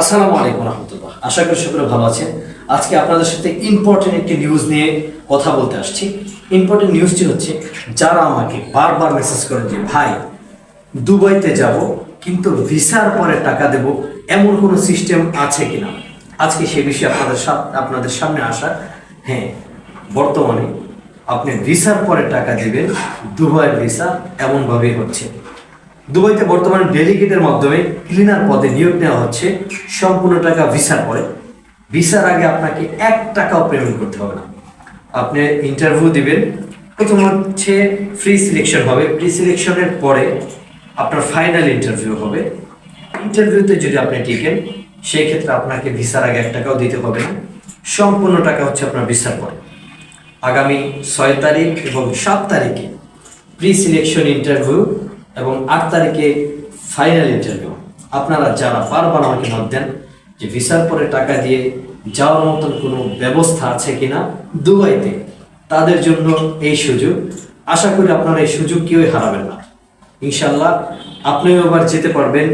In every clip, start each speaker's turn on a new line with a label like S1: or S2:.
S1: আসসালামু আলাইকুম রহমতুল্লাহ। আশা করি সকলে ভালো আছেন। আজকে আপনাদের সাথে ইম্পর্টেন্ট একটি নিউজ নিয়ে কথা বলতে আসছি। ইম্পর্টেন্ট নিউজটি হচ্ছে, যারা আমাকে বারবার মেসেজ করেন যে, ভাই, দুবাইতে যাব, কিন্তু ভিসার পরে টাকা দেব, এমন কোনো সিস্টেম আছে কিনা? আজকে সে বিষয়ে আপনাদের আপনাদের সামনে আসা হ্যাঁ বর্তমানে আপনি ভিসার পরে টাকা দেবেন, দুবাইয়ের ভিসা এমনভাবেই হচ্ছে। দুবাইতে বর্তমানে ডেলিগেটের মাধ্যমে ক্লিনার পদে নিয়োগ নেওয়া হচ্ছে। সম্পূর্ণ টাকা ভিসার পরে। ভিসার আগে আপনাকে এক টাকাও পেমেন্ট করতে হবে না। আপনি ইন্টারভিউ দিবেন। প্রথম হচ্ছে ফ্রি সিলেকশন হবে। প্রি সিলেকশনের পরে আপনার ফাইনাল ইন্টারভিউ হবে। ইন্টারভিউতে যদি আপনি টিকেন, সেই ক্ষেত্রে আপনাকে ভিসার আগে এক টাকাও দিতে হবে না। সম্পূর্ণ টাকা হচ্ছে আপনার ভিসার পরে। আগামী ছয় তারিখ এবং সাত তারিখে প্রি সিলেকশন ইন্টারভিউ এবং আট তারিখে ফাইনাল ইন্টারভিউ আপনারা যারা বারবার আমাকে মত দেন যে ভিসার পরে টাকা দিয়ে যাওয়ার মতন কোনো ব্যবস্থা আছে কিনা দুবাইতে। তাদের জন্য এই সুযোগ। আশা করি আপনারা এই সুযোগ কেউই হারাবেন না। ইনশাল্লাহ আপনিও আবার যেতে পারবেন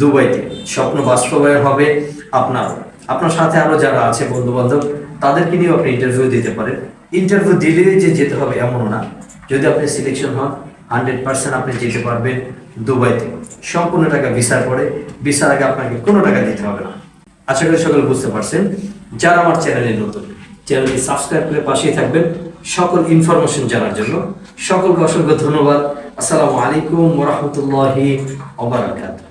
S1: দুবাইতে। স্বপ্ন বাস্তবায়ন হবে আপনার। আপনার সাথে আরও যারা আছে বন্ধু বান্ধব তাদেরকে নিয়েও আপনি ইন্টারভিউ দিতে পারেন। ইন্টারভিউ দিলে যে যেতে হবে এমনও না। যদি আপনি সিলেকশন হন হান্ড্রেড পার্সেন্ট আপনি যেতে পারবেন দুবাইতে সম্পূর্ণ টাকা ভিসার পরে, ভিসার আগে আপনাকে কোনো টাকা দিতে হবে না। আশা করি সকলে বুঝতে পারছেন। যারা আমার চ্যানেলে নতুন, চ্যানেলটি সাবস্ক্রাইব করে পাশেই থাকবেন। সকল ইনফরমেশন জানার জন্য সকলকে অসংখ্য ধন্যবাদ। আসসালামু আলাইকুম ওরহমতুল্লাহি ওবরাকাতুহ